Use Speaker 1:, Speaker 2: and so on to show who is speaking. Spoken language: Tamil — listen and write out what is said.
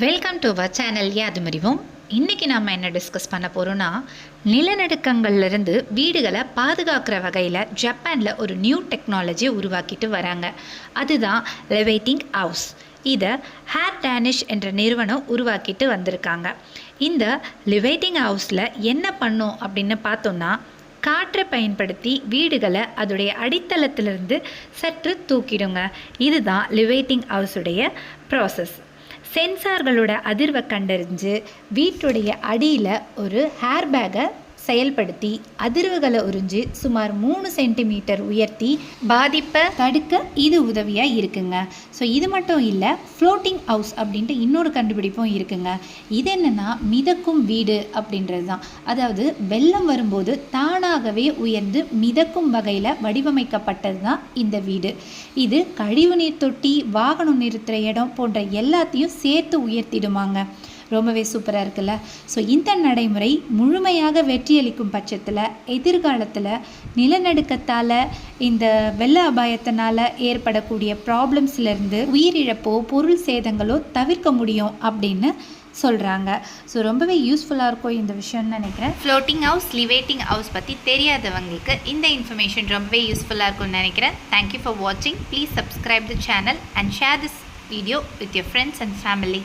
Speaker 1: வெல்கம் டு அவர் சேனல் யாது மறிவோம் இன்றைக்கி நம்ம என்ன டிஸ்கஸ் பண்ண போகிறோன்னா நிலநடுக்கங்கள்லேருந்து வீடுகளை பாதுகாக்கிற வகையில் ஜப்பானில் ஒரு நியூ டெக்னாலஜி உருவாக்கிட்டு வராங்க. அதுதான் லெவைட்டிங் ஹவுஸ் இதை ஹேர் டேனிஷ் என்ற நிறுவனம் உருவாக்கிட்டு வந்திருக்காங்க. இந்த லிவேட்டிங் ஹவுஸில் என்ன பண்ணும் அப்படின்னு பார்த்தோன்னா காற்றை பயன்படுத்தி வீடுகளை அதோடைய அடித்தளத்திலிருந்து சற்று தூக்கிடுங்க. இதுதான் லிவேட்டிங் ஹவுஸுடைய ப்ராசஸ் சென்சார்களோட அதிர்வை கண்டறிஞ்சு வீட்டுடைய அடியில் ஒரு ஹேர் பேக்கை செயல்படுத்தி அதிர்வுகளை உறிஞ்சு சுமார் மூணு சென்டிமீட்டர் உயர்த்தி பாதிப்பை தடுக்க இது உதவியாக இருக்குங்க. ஸோ இது மட்டும் இல்லை ஃப்ளோட்டிங் ஹவுஸ் அப்படின்ட்டு இன்னொரு கண்டுபிடிப்பும் இருக்குங்க. இது என்னென்னா மிதக்கும் வீடு அப்படின்றது தான் அதாவது வெள்ளம் வரும்போது தான் தானாகவே உயர்ந்து மிதக்கும் வகையில் வடிவமைக்கப்பட்டது தான் இந்த வீடு. இது கழிவுநீர் தொட்டி வாகனம் நிறுத்துகிற இடம் போன்ற எல்லாத்தையும் சேர்த்து உயர்த்திடுமாங்க. ரொம்பவே சூப்பராக இருக்குல்ல? ஸோ இந்த நடைமுறை முழுமையாக வெற்றியளிக்கும் பட்சத்தில் எதிர்காலத்தில் நிலநடுக்கத்தால் இந்த வெள்ள அபாயத்தினால் ஏற்படக்கூடிய ப்ராப்ளம்ஸ்லேருந்து உயிரிழப்போ பொருள் சேதங்களோ தவிர்க்க முடியும் அப்படின்னு சொல்கிறாங்க ஸோ ரொம்பவே யூஸ்ஃபுல்லாக இருக்கும் இந்த விஷயம்னு நினைக்கிறேன்.
Speaker 2: ஃப்ளோட்டிங் ஹவுஸ் லிவேட்டிங் ஹவுஸ் பற்றி தெரியாதவங்களுக்கு இந்த இன்ஃபர்மேஷன் ரொம்பவே யூஸ்ஃபுல்லாக இருக்கும்னு நினைக்கிறேன். தேங்க்யூ ஃபார் வாட்சிங் please subscribe the channel and share this video with your friends and family